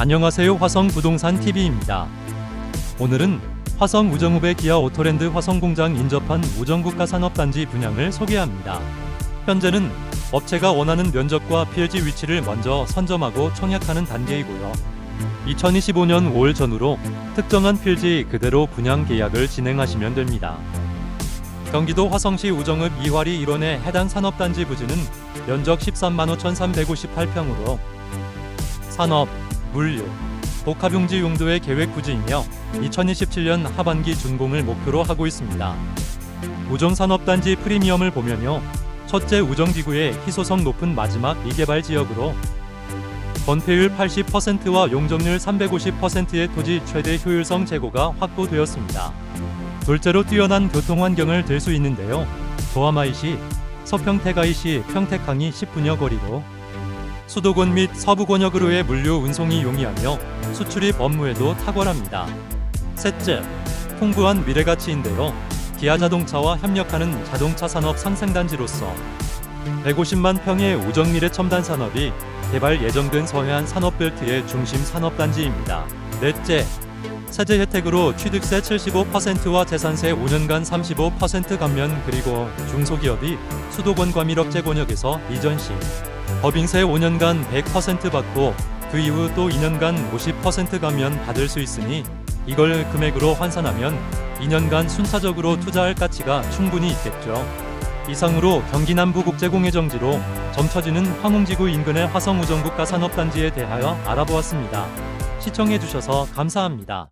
안녕하세요 화성 부동산 TV입니다. 오늘은 화성 우정읍의 기아 오토랜드 화성 공장 인접한 우정국가 산업단지 분양을 소개합니다. 현재는 업체가 원하는 면적과 필지 위치를 먼저 선점하고 청약하는 단계이고요. 2025년 5월 전후로 특정한 필지 그대로 분양 계약을 진행하시면 됩니다. 경기도 화성시 우정읍 이화리 1원의 해당 산업단지 부지는 면적 13만 5,358평으로 산업, 물류, 복합용지 용도의 계획 부지이며 2027년 하반기 준공을 목표로 하고 있습니다. 우정산업단지 프리미엄을 보면요. 첫째 우정지구의 희소성 높은 마지막 미개발 지역으로 건폐율 80%와 용적률 350%의 토지 최대 효율성 제고가 확보되었습니다. 둘째로 뛰어난 교통 환경을 들 수 있는데요. 도하마이시, 서평택아이시 평택항이 10분여 거리로 수도권 및 서부 권역으로의 물류 운송이 용이하며 수출입 업무에도 탁월합니다. 셋째, 풍부한 미래 가치인데요. 기아 자동차와 협력하는 자동차 산업 상생단지로서 150만 평의 우정 미래 첨단 산업이 개발 예정된 서해안 산업벨트의 중심 산업단지입니다. 넷째, 세제 혜택으로 취득세 75%와 재산세 5년간 35% 감면 그리고 중소기업이 수도권 과밀업체 권역에서 이전 시 법인세 5년간 100% 받고 그 이후 또 2년간 50% 감면 받을 수 있으니 이걸 금액으로 환산하면 2년간 순차적으로 투자할 가치가 충분히 있겠죠. 이상으로 경기 남부 국제공예정지로 점쳐지는 황웅지구 인근의 화성우정국가 산업단지에 대하여 알아보았습니다. 시청해주셔서 감사합니다.